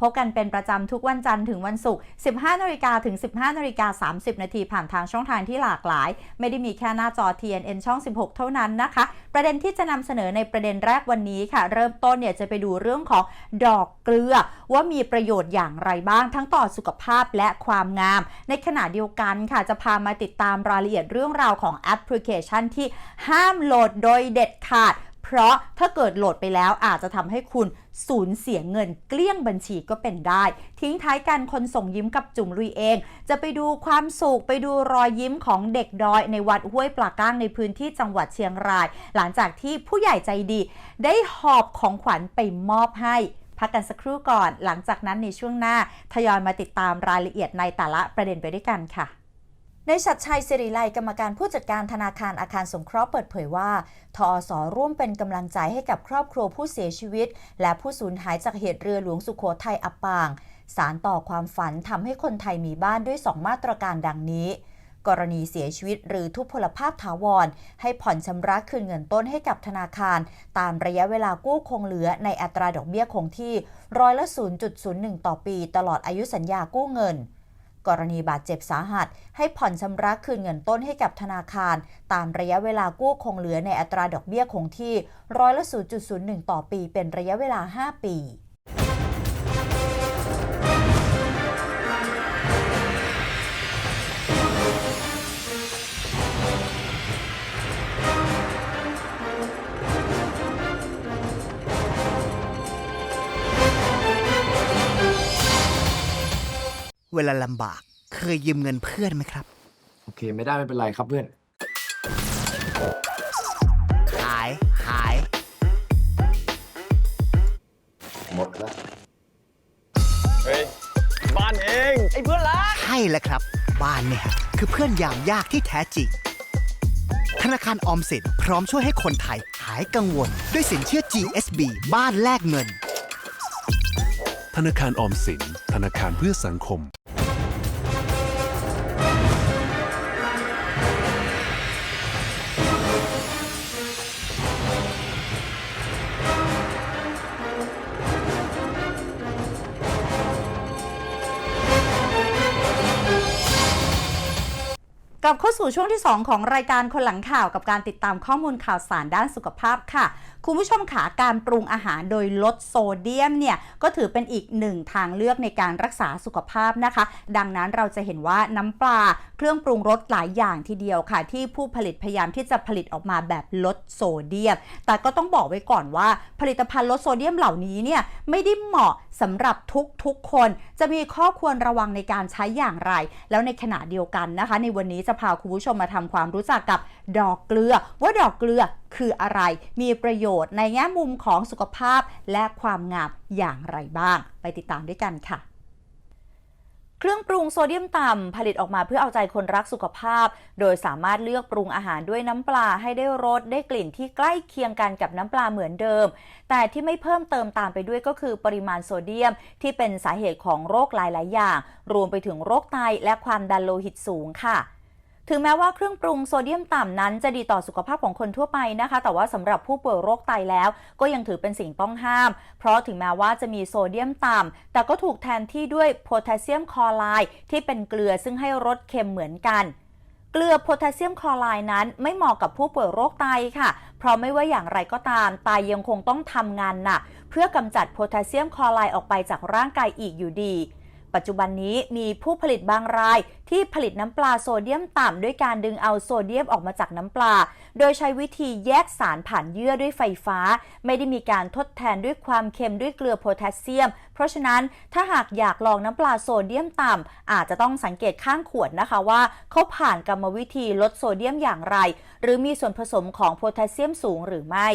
พบกันเป็นประจำทุกวันจันทร์ถึงวันศุกร์ 15นาฬิกาถึง 15นาฬิกา30 นาทีผ่านทางช่องทางที่หลากหลาย ไม่ได้มีแค่หน้าจอ TNN ช่อง 16 เท่านั้นนะคะ ประเด็นที่จะนำเสนอในประเด็นแรกวันนี้ค่ะ เริ่มต้นเนี่ยจะไปดูเรื่องของดอกเกลือ ว่ามีประโยชน์อย่างไรบ้าง ทั้งต่อสุขภาพและความงาม ในขณะเดียวกันค่ะจะพามาติดตามรายละเอียดเรื่องราวของแอปพลิเคชันที่ห้ามโหลดโดยเด็ดขาด เพราะถ้าเกิดโหลดไปแล้วอาจจะทำให้คุณ สูญเสียเงินเกลี้ยงบัญชีก็เป็นได้ ทิ้งท้ายกันคนส่งยิ้มกับจุ๋มลุยเอง จะไปดูความสุขไปดูรอยยิ้มของเด็กดอย ในวัดห้วยปลาก้างในพื้นที่จังหวัดเชียงราย หลังจากที่ผู้ใหญ่ใจดี ได้หอบของขวัญไปมอบให้พักกันสักครู่ก่อน หลังจากนั้นในช่วงหน้าทยอยมาติดตามรายละเอียดในแต่ละประเด็นไปด้วยกันค่ะ ในชัดชัยสิริไลกรรมการผู้จัดการธนาคารอาคารสงเคราะห์เปิดเผยว่า ทอสร่วมเป็นกำลังใจให้กับครอบครัวผู้เสียชีวิต และผู้สูญหายจากเหตุเรือหลวงสุโขทัยอับปาง สารต่อความฝันทำให้คนไทยมีบ้านด้วย 2 มาตรการดังนี้ กรณีเสียชีวิตหรือทุพพลภาพถาวร ให้ผ่อนชำระคืนเงินต้นให้กับธนาคาร ตามระยะเวลากู้คงเหลือในอัตราดอกเบี้ยคงที่ร้อยละ0.01 ต่อปี ตลอดอายุสัญญากู้เงิน กรณีบาดเจ็บสาหัส ให้ผ่อนชำระคืนเงินต้นให้กับธนาคาร ตามระยะเวลากู้คงเหลือในอัตราดอกเบี้ยคงที่ร้อยละ0.01 ต่อปีเป็นระยะเวลา 5 ปี เวลาลำบาก เคยยืมเงินเพื่อนไหมครับ โอเค ไม่ได้ไม่เป็นไรครับเพื่อน หายหาย หมดแล้ว เฮ้ย บ้านเอง ไอ้เพื่อนรัก ใช่แล้วครับ บ้านเนี่ยคือเพื่อนยามยากที่แท้จริง ธนาคารออมสินพร้อมช่วยให้คนไทยหายกังวล ด้วยสินเชื่อ GSB บ้านแลกเงิน ธนาคารออมสิน ธนาคารเพื่อสังคม กลับเข้าสู่ช่วงที่ 2 ของรายการคนหลังข่าวกับการติดตามข้อมูลข่าวสารด้านสุขภาพค่ะ คุณผู้ชมขาการปรุงอาหารโดยลดโซเดียมเนี่ยก็ถือเป็นอีกหนึ่งทางเลือกในการรักษาสุขภาพนะคะ ดังนั้นเราจะเห็นว่าน้ำปลาเครื่องปรุงรสหลายอย่างทีเดียวค่ะ ที่ผู้ผลิตพยายามที่จะผลิตออกมาแบบลดโซเดียม แต่ก็ต้องบอกไว้ก่อนว่า ผลิตภัณฑ์ลดโซเดียมเหล่านี้เนี่ยไม่ได้เหมาะสำหรับทุกๆคน จะมีข้อควรระวังในการใช้อย่างไร แล้วในขณะเดียวกันนะคะ ในวันนี้จะพาคุณผู้ชมมาทำความรู้จักกับดอกเกลือว่าดอกเกลือคืออะไร มีประโยชน์ในแง่มุมของสุขภาพและความงามอย่างไรบ้าง ไปติดตามด้วยกันค่ะเครื่องปรุงโซเดียมต่ำผลิตออกมาเพื่อเอาใจคนรักสุขภาพ โดยสามารถเลือกปรุงอาหารด้วยน้ำปลาให้ได้รสได้กลิ่นที่ใกล้เคียงกันกับน้ำปลาเหมือนเดิม แต่ที่ไม่เพิ่มเติมตามไปด้วยก็คือปริมาณโซเดียม ที่เป็นสาเหตุของโรคหลาย ๆ อย่าง รวมไปถึงโรคไตและความดันโลหิตสูงค่ะ ถึงแม้ว่าเครื่องปรุงโซเดียมต่ำนั้นจะดีต่อสุขภาพของคนทั่วไปนะคะ แต่ว่าสำหรับผู้ป่วยโรคไตแล้ว ก็ยังถือเป็นสิ่งต้องห้าม เพราะถึงแม้ว่าจะมีโซเดียมต่ำแต่ก็ถูกแทนที่ด้วยโพแทสเซียมคลอไรด์ที่เป็นเกลือซึ่งให้รสเค็มเหมือนกันเกลือโพแทสเซียมคลอไรด์นั้นไม่เหมาะกับผู้ป่วยโรคไตค่ะ เพราะไม่ว่าอย่างไรก็ตามไตยังคงต้องทำงานหนักเพื่อกำจัดโพแทสเซียมคลอไรด์ออกไปจากร่างกายอีกอยู่ดี ปัจจุบันนี้มีผู้ผลิตบางราย ที่ผลิตน้ำปลาโซเดียมต่ำด้วยการดึงเอาโซเดียมออกมาจากน้ำปลา โดยใช้วิธีแยกสารผ่านเยื่อด้วยไฟฟ้า ไม่ได้มีการทดแทนด้วยความเค็มด้วยเกลือโพแทสเซียม เพราะฉะนั้นถ้าหากอยากลองน้ำปลาโซเดียมต่ำอาจจะต้องสังเกตข้างขวดนะคะว่าเขาผ่านกรรมวิธีลดโซเดียมอย่างไร หรือมีส่วนผสมของโพแทสเซียมสูงหรือไม่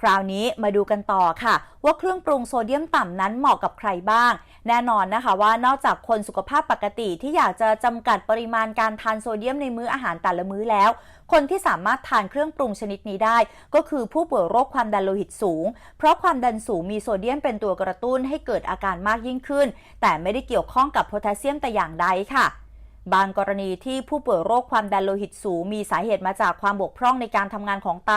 คราวนี้มาดูกันต่อค่ะ ว่าเครื่องปรุงโซเดียมต่ำนั้นเหมาะกับใครบ้าง แน่นอนนะคะว่านอกจากคนสุขภาพปกติที่อยากจะจำกัดปริมาณการทานโซเดียมในมื้ออาหารแต่ละมื้อแล้ว คนที่สามารถทานเครื่องปรุงชนิดนี้ได้ ก็คือผู้ป่วยโรคความดันโลหิตสูง เพราะความดันสูงมีโซเดียมเป็นตัวกระตุ้นให้เกิดอาการมากยิ่งขึ้น แต่ไม่ได้เกี่ยวข้องกับโพแทสเซียมแต่อย่างใดค่ะ บางกรณีที่ผู้ป่วยโรคความดันโลหิตสูง มีสาเหตุมาจากความบกพร่องในการทำงานของไต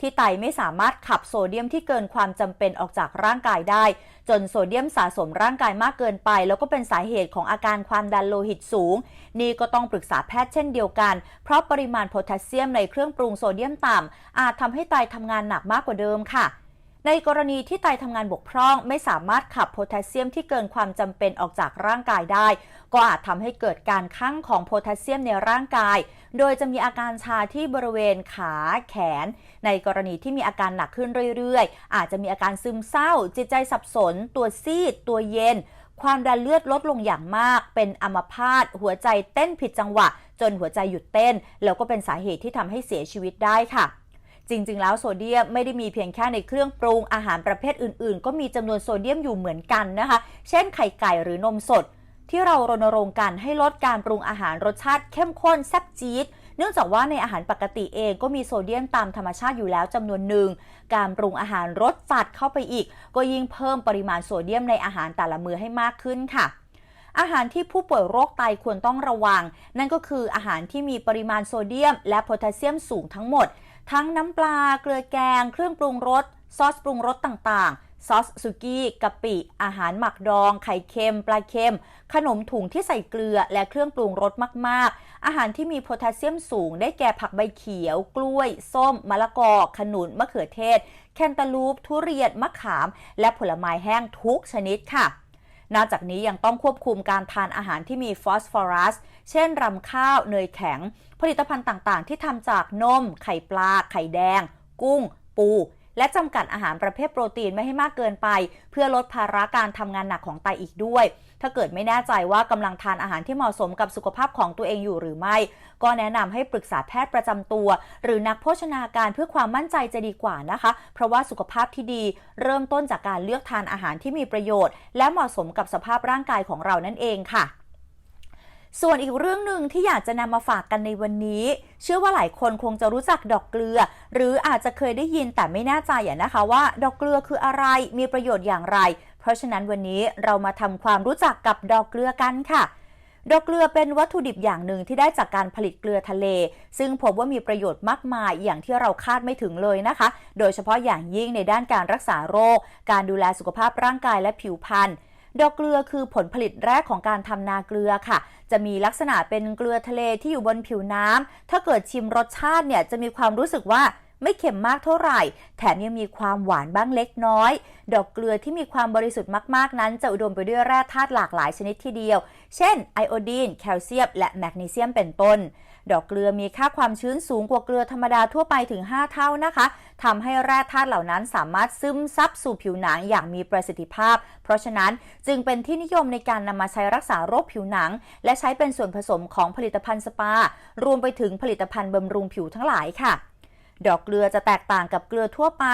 ที่ไตไม่สามารถขับโซเดียมที่เกินความจำเป็นออกจากร่างกายได้ จนโซเดียมสะสมร่างกายมากเกินไป แล้วก็เป็นสาเหตุของอาการความดันโลหิตสูง นี่ก็ต้องปรึกษาแพทย์เช่นเดียวกัน เพราะปริมาณโพแทสเซียมในเครื่องปรุงโซเดียมต่ำอาจทำให้ไตทำงานหนักมากกว่าเดิมค่ะ ในกรณีที่ไตทำงานบกพร่องไม่สามารถขับโพแทสเซียมที่เกินความจำเป็นออกจากร่างกายได้ ก็อาจทำให้เกิดการคั่งของโพแทสเซียมในร่างกาย โดยจะมีอาการชาที่บริเวณขาแขน ในกรณีที่มีอาการหนักขึ้นเรื่อยๆ อาจจะมีอาการซึมเศร้า จิตใจสับสน ตัวซีด ตัวเย็น ความดันเลือดลดลงอย่างมาก เป็นอัมพาตหัวใจเต้นผิดจังหวะ จนหัวใจหยุดเต้น แล้วก็เป็นสาเหตุที่ทำให้เสียชีวิตได้ค่ะ จริง ๆ แล้วโซเดียมไม่ได้มีเพียงแค่ในเครื่องปรุงอาหารประเภทอื่น ๆ ก็มีจำนวนโซเดียมอยู่เหมือนกันนะคะ เช่นไข่ไก่หรือนมสด ที่เรารณรงค์กันให้ลดการปรุงอาหารรสชาติเข้มข้นแซ่บจี๊ดเนื่องจากว่าในอาหารปกติเองก็มีโซเดียมตามธรรมชาติอยู่แล้วจำนวนหนึ่ง การปรุงอาหารรสจัดเข้าไปอีก ก็ยิ่งเพิ่มปริมาณโซเดียมในอาหารแต่ละมื้อให้มากขึ้นค่ะ อาหารที่ผู้ป่วยโรคไตควรต้องระวัง นั่นก็คืออาหารที่มีปริมาณโซเดียม และโพแทสเซียมสูงทั้งหมด ทั้งน้ำปลาเกลือแกง เครื่องปรุงรสซอสปรุงรสต่างๆ ซอสสุกี้กะปิ อาหารหมักดอง ไข่เค็ม ปลาเค็ม ขนมถุงที่ใส่เกลือและเครื่องปรุงรสมากๆ อาหารที่มีโพแทสเซียมสูงได้แก่ผักใบเขียว กล้วย ส้ม มะละกอ ขนุน มะเขือเทศ แคนตาลูป ทุเรียน มะขาม และผลไม้แห้งทุกชนิดค่ะ นอกจากนี้ยังต้องควบคุมการทานอาหารที่มีฟอสฟอรัส เช่นรำข้าว เนยแข็ง ผลิตภัณฑ์ต่างๆ ที่ทำจากนม ไข่ปลา ไข่แดง กุ้ง ปู และจำกัดอาหารประเภทโปรตีนไม่ให้มากเกินไป เพื่อลดภาระการทำงานหนักของไตอีกด้วย ถ้าเกิดไม่แน่ใจว่ากำลังทานอาหารที่เหมาะสมกับสุขภาพของตัวเองอยู่หรือไม่ ก็แนะนำให้ปรึกษาแพทย์ประจำตัว หรือนักโภชนาการเพื่อความมั่นใจจะดีกว่านะคะ เพราะว่าสุขภาพที่ดี เริ่มต้นจากการเลือกทานอาหารที่มีประโยชน์ และเหมาะสมกับสภาพร่างกายของเรานั่นเองค่ะ ส่วนอีกเรื่องหนึ่งที่อยากจะนำมาฝากกันในวันนี้ เชื่อว่าหลายคนคงจะรู้จักดอกเกลือ หรืออาจจะเคยได้ยินแต่ไม่แน่ใจอะนะคะว่า ดอกเกลือคืออะไรมีประโยชน์อย่างไร เพราะฉะนั้นวันนี้เรามาทำความรู้จักกับดอกเกลือกันค่ะดอกเกลือเป็นวัตถุดิบอย่างหนึ่งที่ได้จากการผลิตเกลือทะเล ซึ่งพบว่ามีประโยชน์มากมายอย่างที่เราคาดไม่ถึงเลยนะคะ โดยเฉพาะอย่างยิ่งในด้านการรักษาโรค การดูแลสุขภาพร่างกายและผิวพรรณ ดอกเกลือคือผลผลิตแรกของการทำนาเกลือค่ะ จะมีลักษณะเป็นเกลือทะเลที่อยู่บนผิวน้ำ ถ้าเกิดชิมรสชาติเนี่ยจะมีความรู้สึกว่าไม่เค็มมากเท่าไหร่ แถมยังมีความหวานบ้างเล็กน้อย ดอกเกลือที่มีความบริสุทธิ์มาก ๆ นั้น จะอุดมไปด้วยแร่ธาตุหลากหลายชนิดทีเดียว เช่น ไอโอดีน แคลเซียม และแมกนีเซียมเป็นต้น ดอกเกลือมีค่าความชื้นสูงกว่าเกลือธรรมดาทั่วไปถึง 5 เท่านะคะ ทำให้แร่ธาตุเหล่านั้นสามารถซึมซับสู่ผิวหนังอย่างมีประสิทธิภาพ เพราะฉะนั้นจึงเป็นที่นิยมในการนำมาใช้รักษาโรคผิวหนัง และใช้เป็นส่วนผสมของผลิตภัณฑ์สปา รวมไปถึงผลิตภัณฑ์บำรุงผิวทั้งหลายค่ะดอกเกลือจะแตกต่างกับเกลือทั่วไป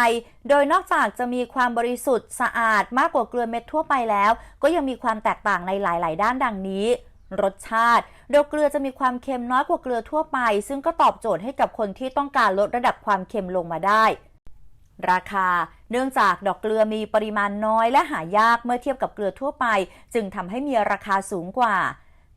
โดยนอกจากจะมีความบริสุทธิ์สะอาดมากกว่าเกลือเม็ดทั่วไปแล้ว ก็ยังมีความแตกต่างในหลาย ๆ ด้านดังนี้ รสชาติ ดอกเกลือจะมีความเค็มน้อยกว่าเกลือทั่วไป ซึ่งก็ตอบโจทย์ให้กับคนที่ต้องการลดระดับความเค็มลงมาได้ ราคา เนื่องจากดอกเกลือมีปริมาณน้อยและหายากเมื่อเทียบกับเกลือทั่วไป จึงทำให้มีราคาสูงกว่า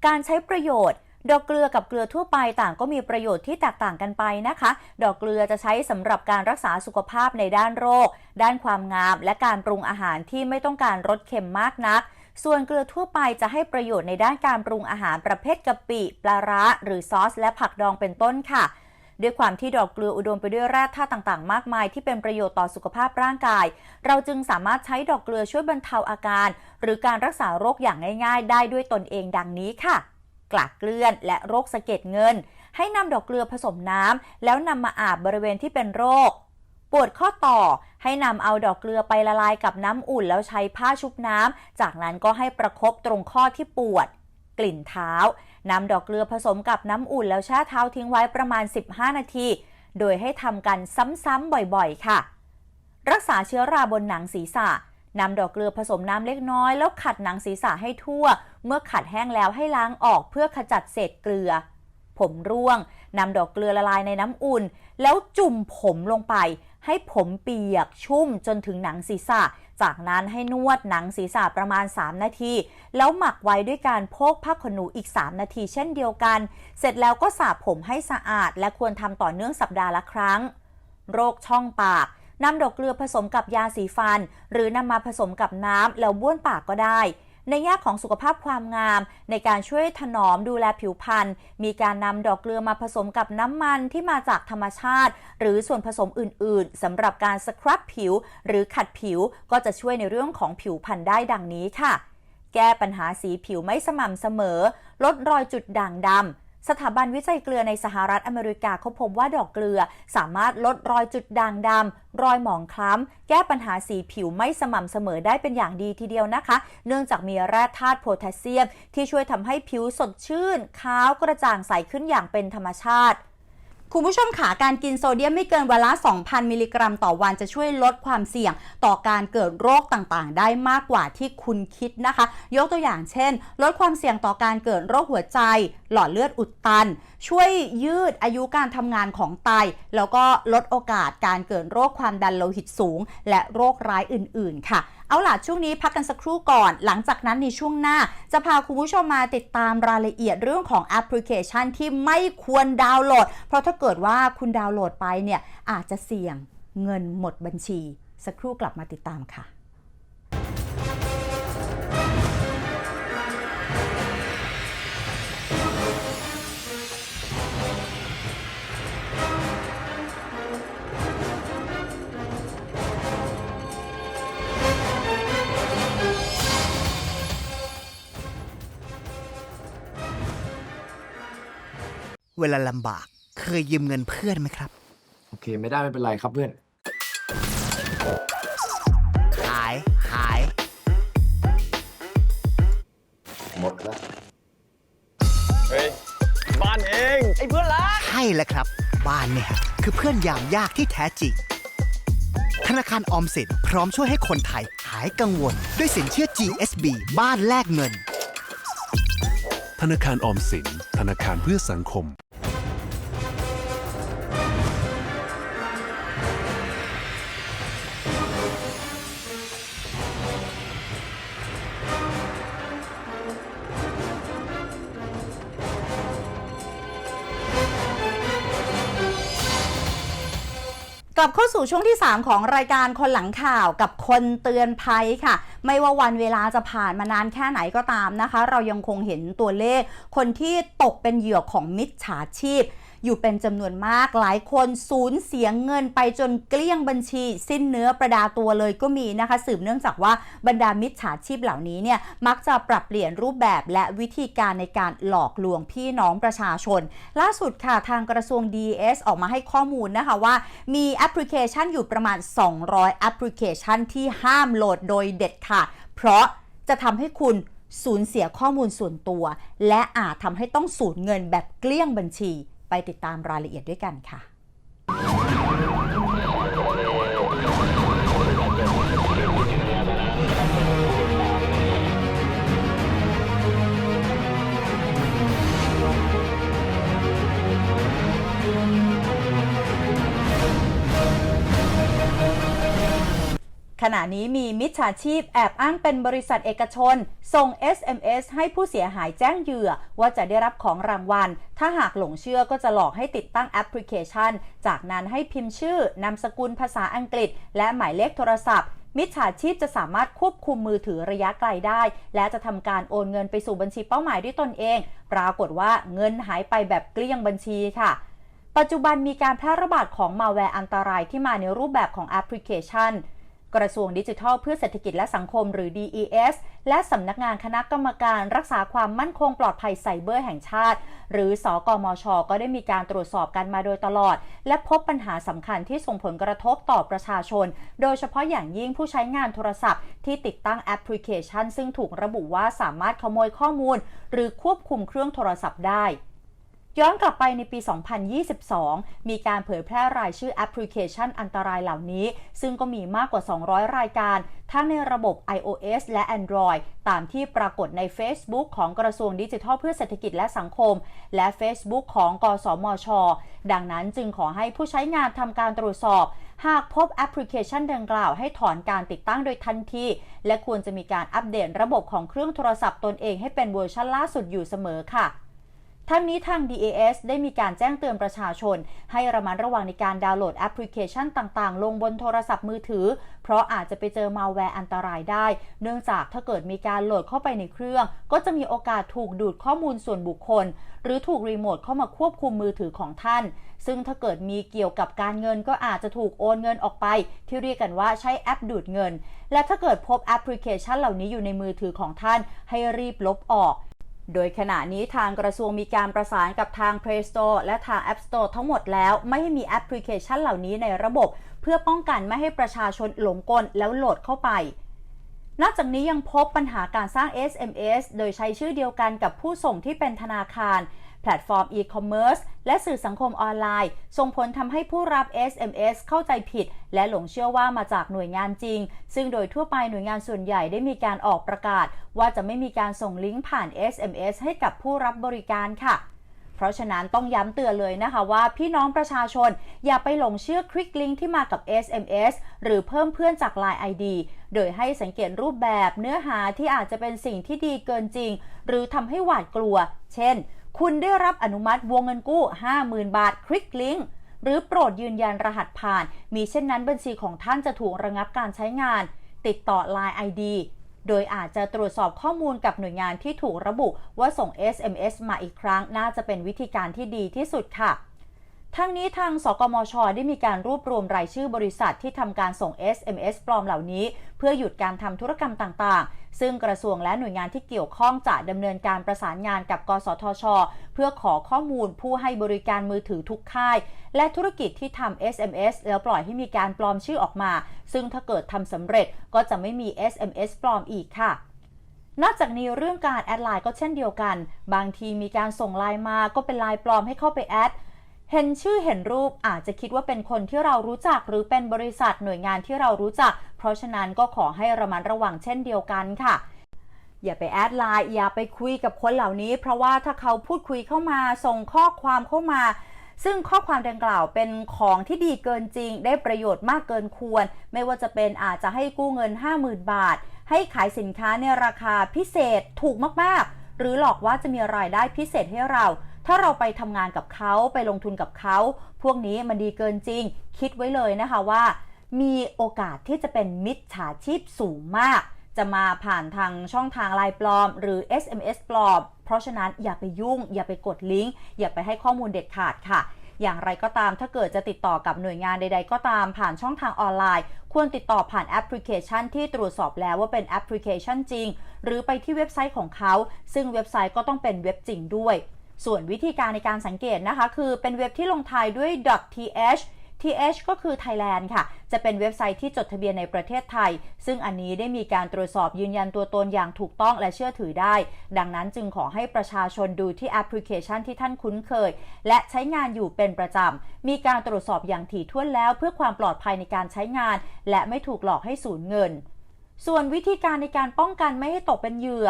การใช้ประโยชน์ดอกเกลือกับเกลือทั่วไปต่างก็มีประโยชน์ที่แตกต่างกันไปนะคะ ดอกเกลือจะใช้สำหรับการรักษาสุขภาพในด้านโรค ด้านความงาม และการปรุงอาหารที่ไม่ต้องการรสเค็มมากนัก ส่วนเกลือทั่วไปจะให้ประโยชน์ในด้านการปรุงอาหารประเภทกะปิปลาร้าหรือซอส และผักดองเป็นต้นค่ะ ด้วยความที่ดอกเกลืออุดมไปด้วยแร่ธาตุต่างๆ มากมายที่เป็นประโยชน์ต่อสุขภาพร่างกาย เราจึงสามารถใช้ดอกเกลือช่วยบรรเทาอาการ หรือการรักษาโรคอย่างง่าย ๆ ได้ด้วยตนเองดังนี้ค่ะ กลากเกลื่อนและโรคสะเก็ดเงิน ให้นำดอกเกลือผสมน้ำแล้วนำมาอาบบริเวณที่เป็นโรค ปวดข้อต่อให้นำเอาดอกเกลือไปละลายกับน้ำอุ่นแล้วใช้ผ้าชุบน้ำ จากนั้นก็ให้ประคบตรงข้อที่ปวด กลิ่นเท้านำดอกเกลือผสมกับน้ำอุ่นแล้วแช่เท้าทิ้งไว้ประมาณ 15 นาที โดยให้ทำกันซ้ำๆบ่อยๆ ค่ะ รักษาเชื้อราบนหนังศีรษะนำดอกเกลือผสมน้ำเล็กน้อยแล้วขัดหนังศีรษะให้ทั่ว เมื่อขัดแห้งแล้วให้ล้างออกเพื่อขจัดเศษเกลือ ผมร่วงนำดอกเกลือละลายในน้ำอุ่น แล้วจุ่มผมลงไป ให้ผมเปียกชุ่มจนถึงหนังศีรษะ จากนั้นให้นวดหนังศีรษะประมาณ 3 นาที แล้วหมักไว้ด้วยการโพกผ้าขนหนูอีก 3 นาทีเช่นเดียวกัน เสร็จแล้วก็สระผมให้สะอาด และควรทำต่อเนื่องสัปดาห์ละครั้ง โรคช่องปากนำดอกเกลือผสมกับยาสีฟัน หรือนำมาผสมกับน้ำแล้วบ้วนปากก็ได้ ในแง่ของสุขภาพความงาม ในการช่วยถนอมดูแลผิวพรรณมีการนำดอกเกลือมาผสมกับน้ำมันที่มาจากธรรมชาติ หรือส่วนผสมอื่น ๆสำหรับการสครับผิว หรือขัดผิวก็จะช่วยในเรื่องของผิวพรรณได้ดังนี้ค่ะ แก้ปัญหาสีผิวไม่สม่ำเสมอ ลดรอยจุดด่างดำ สถาบันวิจัยเกลือในสหรัฐอเมริกาเขาพบว่าดอกเกลือ สามารถลดรอยจุดด่างดำรอยหมองคล้ำ แก้ปัญหาสีผิวไม่สม่ำเสมอได้เป็นอย่างดีทีเดียวนะคะ เนื่องจากมีแร่ธาตุโพแทสเซียม ที่ช่วยทำให้ผิวสดชื่นขาวกระจ่างใสขึ้นอย่างเป็นธรรมชาติ คุณผู้ชมขาการกินโซเดียมไม่เกินวันละ 2,000 มิลลิกรัม ต่อวันจะช่วยลดความเสี่ยงต่อการเกิดโรคต่างๆ ได้มากกว่าที่คุณคิดนะคะ ยกตัวอย่างเช่น ลดความเสี่ยงต่อการเกิดโรคหัวใจ หลอดเลือดอุดตัน ช่วยยืดอายุการทำงานของไต แล้วก็ลดโอกาสการเกิดโรคความดันโลหิตสูง และโรคร้ายอื่นๆ ค่ะ เอาล่ะช่วงนี้พักกันสักครู่ก่อน หลังจากนั้นในช่วงหน้า จะพาคุณผู้ชมมาติดตามรายละเอียดเรื่องของแอปพลิเคชันที่ไม่ควรดาวน์โหลด เพราะถ้าเกิดว่าคุณดาวน์โหลดไปเนี่ยอาจจะเสี่ยงเงินหมดบัญชี สักครู่กลับมาติดตามค่ะ เวลาลำบาก เคยยืมเงินเพื่อนไหมครับ โอเค ไม่ได้ไม่เป็นไรครับเพื่อน หายหาย หมดแล้วเฮ้ย บ้านเอง ไอ้เพื่อนรัก ใช่แล้วครับ บ้านเนี่ยคือเพื่อนยามยากที่แท้จริง ธนาคารออมสินพร้อมช่วยให้คนไทยหายกังวล ด้วยสินเชื่อ GSB บ้านแลกเงิน ธนาคารออมสิน ธนาคารเพื่อสังคม กลับเข้าสู่ช่วงที่ 3 ของรายการคนหลังข่าวกับคนเตือนภัยค่ะ ไม่ว่าวันเวลาจะผ่านมานานแค่ไหนก็ตามนะคะ เรายังคงเห็นตัวเลข คนที่ตกเป็นเหยื่อของมิจฉาชีพ อยู่เป็นจำนวนมากหลายคนสูญเสียเงินไปจนเกลี้ยงบัญชี สิ้นเนื้อประดาตัวเลยก็มีนะคะ สืบเนื่องจากว่าบรรดามิจฉาชีพเหล่านี้เนี่ยมักจะปรับเปลี่ยนรูปแบบและวิธีการในการหลอกลวงพี่น้องประชาชน ล่าสุดค่ะทางกระทรวง DS ออกมาให้ข้อมูลนะคะว่า มีแอปพลิเคชันอยู่ประมาณ 200 แอปพลิเคชันที่ห้ามโหลดโดยเด็ดขาดเพราะจะทำให้คุณสูญเสียข้อมูลส่วนตัว และอาจทำให้ต้องสูญเงินแบบเกลี้ยงบัญชี ติดตามรายละเอียดด้วยกันค่ะ ขณะนี้มีมิจฉาชีพแอบอ้างเป็นบริษัทเอกชน ส่ง SMS ให้ผู้เสียหายแจ้งเหยื่อว่าจะได้รับของรางวัล ถ้าหากหลงเชื่อก็จะหลอกให้ติดตั้งแอปพลิเคชัน จากนั้นให้พิมพ์ชื่อนามสกุลภาษาอังกฤษ และหมายเลขโทรศัพท์มิจฉาชีพจะสามารถควบคุมมือถือระยะไกลได้ และจะทำการโอนเงินไปสู่บัญชีเป้าหมายด้วยตนเอง ปรากฏว่าเงินหายไปแบบเกลี้ยงบัญชีค่ะ ปัจจุบันมีการแพร่ระบาดของมาแวร์อันตรายที่มาในรูปแบบของแอปพลิเคชัน กระทรวงดิจิทัลเพื่อเศรษฐกิจและสังคมหรือ DES และสำนักงานคณะกรรมการรักษาความมั่นคงปลอดภัยไซเบอร์แห่งชาติ หรือสอกมช ก็ได้มีการตรวจสอบกันมาโดยตลอด และพบปัญหาสำคัญที่ส่งผลกระทบต่อประชาชน โดยเฉพาะอย่างยิ่งผู้ใช้งานโทรศัพท์ที่ติดตั้งแอปพลิเคชัน ซึ่งถูกระบุว่าสามารถขโมยข้อมูล หรือควบคุมเครื่องโทรศัพท์ได้ ย้อนกลับไปในปี 2022 มีการเผยแพร่รายชื่อแอปพลิเคชันอันตรายเหล่านี้ ซึ่งก็มีมากกว่า 200 รายการ ทั้งในระบบ iOS และ Android ตามที่ปรากฏใน Facebook ของกระทรวงดิจิทัลเพื่อเศรษฐกิจและสังคม และ Facebook ของกสมช ดังนั้นจึงขอให้ผู้ใช้งานทำการตรวจสอบ หากพบแอปพลิเคชันดังกล่าวให้ถอนการติดตั้งโดยทันที และควรจะมีการอัปเดตระบบของเครื่องโทรศัพท์ตนเองให้เป็นเวอร์ชันล่าสุดอยู่เสมอค่ะ ทั้งนี้ทาง DAS ได้มีการแจ้งเตือนประชาชน ให้ระมัดระวังในการดาวน์โหลดแอปพลิเคชันต่างๆ ลงบนโทรศัพท์มือถือ เพราะอาจจะไปเจอมาแวร์อันตรายได้ เนื่องจากถ้าเกิดมีการโหลดเข้าไปในเครื่อง ก็จะมีโอกาสถูกดูดข้อมูลส่วนบุคคล หรือถูกรีโมทเข้ามาควบคุมมือถือของท่าน ซึ่งถ้าเกิดมีเกี่ยวกับการเงินก็อาจจะถูกโอนเงินออกไป ที่เรียกกันว่าใช้แอปดูดเงิน และถ้าเกิดพบแอปพลิเคชันเหล่านี้อยู่ในมือถือของท่าน ให้รีบลบออก โดยขณะนี้ทางกระทรวงมีการประสานกับทาง Play Store และทาง App Store ทั้งหมดแล้ว ไม่ให้มีแอปพลิเคชันเหล่านี้ในระบบ เพื่อป้องกันไม่ให้ประชาชนหลงกลแล้วโหลดเข้าไป นอกจากนี้ยังพบปัญหาการสร้าง SMS โดยใช้ชื่อเดียวกันกับผู้ส่งที่เป็นธนาคาร แพลตฟอร์ม e-commerce และสื่อสังคมออนไลน์ ส่งผลทำให้ผู้รับ SMS เข้าใจผิด และหลงเชื่อว่ามาจากหน่วยงานจริง ซึ่งโดยทั่วไปหน่วยงานส่วนใหญ่ได้มีการออกประกาศ ว่าจะไม่มีการส่งลิงก์ผ่าน SMS ให้กับผู้รับบริการค่ะเพราะฉะนั้นต้องย้ำเตือนเลยนะคะว่าพี่น้องประชาชนอย่าไปหลงเชื่อคลิกลิงก์ที่มากับ SMS หรือเพิ่มเพื่อนจาก Line ID โดยให้สังเกตรูปแบบเนื้อหาที่อาจจะเป็นสิ่งที่ดีเกินจริง หรือทำให้หวาดกลัว เช่น คุณได้รับอนุมัติวงเงินกู้ 50,000 บาท คลิกลิงก์หรือโปรดยืนยันรหัสผ่าน มีเช่นนั้นบัญชีของท่านจะถูกระงับการใช้งาน ติดต่อ Line ID โดยอาจจะตรวจสอบข้อมูลกับหน่วยงานที่ถูกระบุว่าส่ง SMS มาอีกครั้ง น่าจะเป็นวิธีการที่ดีที่สุดค่ะ ทั้งนี้ทางสกมช ได้มีการรวบรวมรายชื่อบริษัทที่ทำการส่ง SMS ปลอมเหล่านี้ เพื่อหยุดการทำธุรกรรมต่างๆ ซึ่งกระทรวงและหน่วยงานที่เกี่ยวข้องจะดำเนินการประสานงานกับ กสทช เพื่อขอข้อมูลผู้ให้บริการมือถือทุกค่าย และธุรกิจที่ทำ SMS แล้วปล่อยให้มีการปลอมชื่อออกมา ซึ่งถ้าเกิดทำสำเร็จก็จะไม่มี SMS ปลอมอีกค่ะนอกจากนี้เรื่องการแอดไลน์ก็เช่นเดียวกัน บางทีมีการส่งไลน์มาก็เป็นไลน์ปลอมให้เข้าไปแอด เห็นชื่อเห็นรูปอาจจะคิดว่าเป็นคนที่เรารู้จักหรือเป็นบริษัทหน่วยงานที่เรารู้จัก เพราะฉะนั้นก็ขอให้ระมัดระวังเช่นเดียวกันค่ะอย่าไปแอดไลน์อย่าไปคุยกับคนเหล่านี้ เพราะว่าถ้าเขาพูดคุยเข้ามาส่งข้อความเข้ามา ซึ่งข้อความดังกล่าวเป็นของที่ดีเกินจริง ได้ประโยชน์มากเกินควร ไม่ว่าจะเป็นอาจจะให้กู้เงิน 50,000 บาท ให้ขายสินค้าในราคาพิเศษถูกมากๆ หรือหลอกว่าจะมีรายได้พิเศษให้เรา ถ้าเราไปทำงานกับเขาไปลงทุนกับเขา พวกนี้มันดีเกินจริง คิดไว้เลยนะคะว่า มีโอกาสที่จะเป็นมิจฉาชีพสูงมาก จะมาผ่านทางช่องทางไลน์ปลอม หรือ SMS ปลอม เพราะฉะนั้นอย่าไปยุ่ง อย่าไปกดลิงก์อย่าไปให้ข้อมูลเด็ดขาดค่ะอย่างไรก็ตามถ้าเกิดจะติดต่อกับหน่วยงานใด ๆ ก็ตามผ่านช่องทางออนไลน์ ควรติดต่อผ่านแอปพลิเคชันที่ตรวจสอบแล้วว่าเป็นแอปพลิเคชันจริง หรือไปที่เว็บไซต์ของเขา ซึ่งเว็บไซต์ก็ต้องเป็นเว็บจริงด้วย ส่วนวิธีการในการสังเกตนะคะ คือเป็นเว็บที่ลงท้ายด้วย .th th ก็คือ Thailand ค่ะ จะเป็นเว็บไซต์ที่จดทะเบียนในประเทศไทย ซึ่งอันนี้ได้มีการตรวจสอบยืนยันตัวตนอย่างถูกต้องและเชื่อถือได้ ดังนั้นจึงขอให้ประชาชนดูที่แอปพลิเคชันที่ท่านคุ้นเคย และใช้งานอยู่เป็นประจำ มีการตรวจสอบอย่างถี่ถ้วนแล้ว เพื่อความปลอดภัยในการใช้งาน และไม่ถูกหลอกให้สูญเงิน ส่วนวิธีการในการป้องกันไม่ให้ตกเป็นเหยื่อ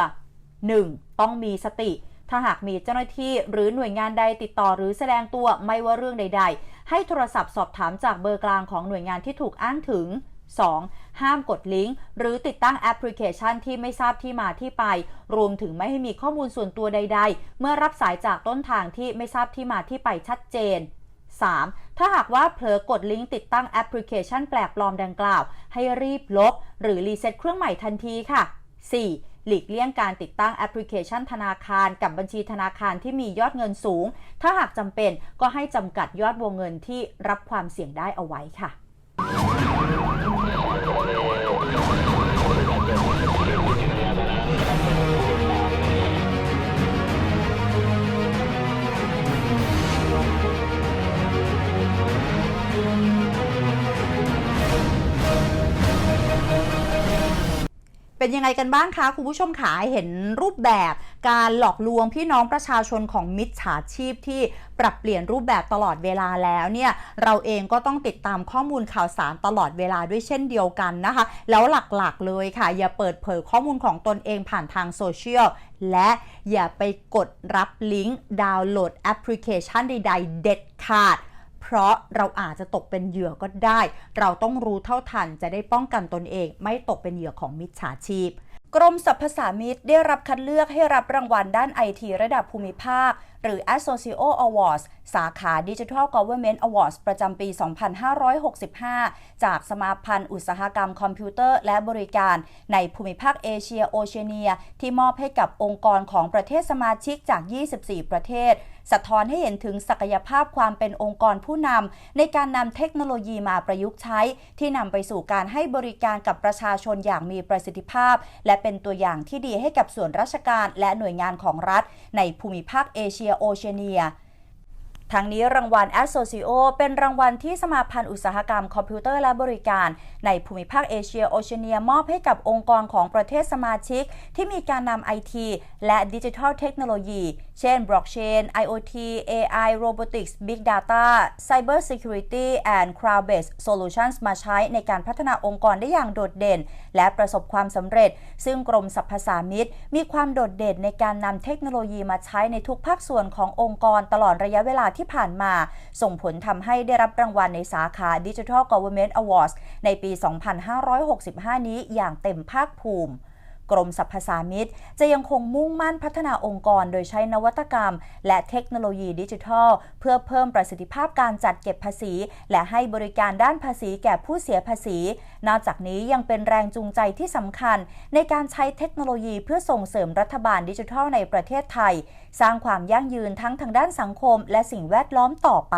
1. ต้องมีสติ ถ้าหากมีเจ้าหน้าที่หรือหน่วยงานใดติดต่อหรือแสดงตัวไม่ว่าเรื่องใด ๆ ให้โทรศัพท์สอบถามจากเบอร์กลางของหน่วยงานที่ถูกอ้างถึง 2. ห้ามกดลิงก์หรือติดตั้งแอปพลิเคชันที่ไม่ทราบที่มาที่ไป รวมถึงไม่ให้มีข้อมูลส่วนตัวใด ๆ เมื่อรับสายจากต้นทางที่ไม่ทราบที่มาที่ไปชัดเจน 3. ถ้าหากว่าเผลอกดลิงก์ติดตั้งแอปพลิเคชันแปลกปลอมดังกล่าว ให้รีบลบ หรือรีเซ็ตเครื่องใหม่ทันทีค่ะ 4. หลีกเลี่ยงการติดตั้งแอปพลิเคชันธนาคารกับบัญชีธนาคารที่มียอดเงินสูง ถ้าหากจำเป็นก็ให้จำกัดยอดวงเงินที่รับความเสี่ยงได้เอาไว้ค่ะ เป็นยังไงกันบ้างคะ คุณผู้ชมขาเห็นรูปแบบการหลอกลวงพี่น้องประชาชนของมิจฉาชีพที่ปรับเปลี่ยนรูปแบบตลอดเวลาแล้วเนี่ยเราเองก็ต้องติดตามข้อมูลข่าวสารตลอดเวลาด้วยเช่นเดียวกันนะคะ แล้วหลักๆเลยค่ะ อย่าเปิดเผยข้อมูลของตนเองผ่านทางโซเชียลและอย่าไปกดรับลิงก์ดาวน์โหลดแอปพลิเคชันใดๆ เด็ดขาด เพเพราะเราอาจจะตกเป็นเหยื่อก็ได้ เราต้องรู้เท่าทันจะได้ป้องกันตนเอง ไม่ตกเป็นเหยื่อของมิจฉาชีพ กรมสรรพสามิตได้รับคัดเลือกให้รับรางวัลด้านไอทีระดับภูมิภาค หรือ Associo Awards สาขา Digital Government Awards ประจำปี 2565 จากสมาพันธ์อุตสาหกรรมคอมพิวเตอร์และบริการ ในภูมิภาคเอเชียโอเชียเนีย ที่มอบให้กับองค์กรของประเทศสมาชิกจาก 24 ประเทศ สะท้อนให้เห็นถึงศักยภาพความเป็นองค์กรผู้นำในการนำเทคโนโลยีมาประยุกต์ใช้ ที่นำไปสู่การให้บริการกับประชาชนอย่างมีประสิทธิภาพ และเป็นตัวอย่างที่ดีให้กับส่วนราชการและหน่วยงานของรัฐ ในภูมิภาคเอเชียโอเชียเนีย ทั้งนี้รางวัล Associo เป็นรางวัลที่สมาพันธ์อุตสาหกรรมคอมพิวเตอร์และบริการ ในภูมิภาคเอเชียโอเชียเนียมอบให้กับองค์กรของประเทศสมาชิก ที่มีการนำไอทีและดิจิทัลเทคโนโลยี เช่น blockchain IoT AI robotics big data cyber security and cloud based solutions มาใช้ในการพัฒนาองค์กรได้อย่างโดดเด่น และประสบความสำเร็จ ซึ่งกรมสรรพสามิตมีความโดดเด่นในการนำเทคโนโลยีมาใช้ในทุกภาคส่วนขององค์กรตลอดระยะเวลาที่ที่ผ่านมา ส่งผลทำให้ได้รับรางวัลในสาขา Digital Government Awards ในปี 2565 นี้อย่างเต็มภาคภูมิ กรมสรรพสามิตจะยังคงมุ่งมั่นพัฒนาองค์กร โดยใช้นวัตกรรม และเทคโนโลยีดิจิทัล เพื่อเพิ่มประสิทธิภาพการจัดเก็บภาษี และให้บริการด้านภาษีแก่ผู้เสียภาษี นอกจากนี้ยังเป็นแรงจูงใจที่สำคัญ ในการใช้เทคโนโลยีเพื่อส่งเสริมรัฐบาลดิจิทัลในประเทศไทย สร้างความยั่งยืนทั้งทางด้านสังคม และสิ่งแวดล้อมต่อไป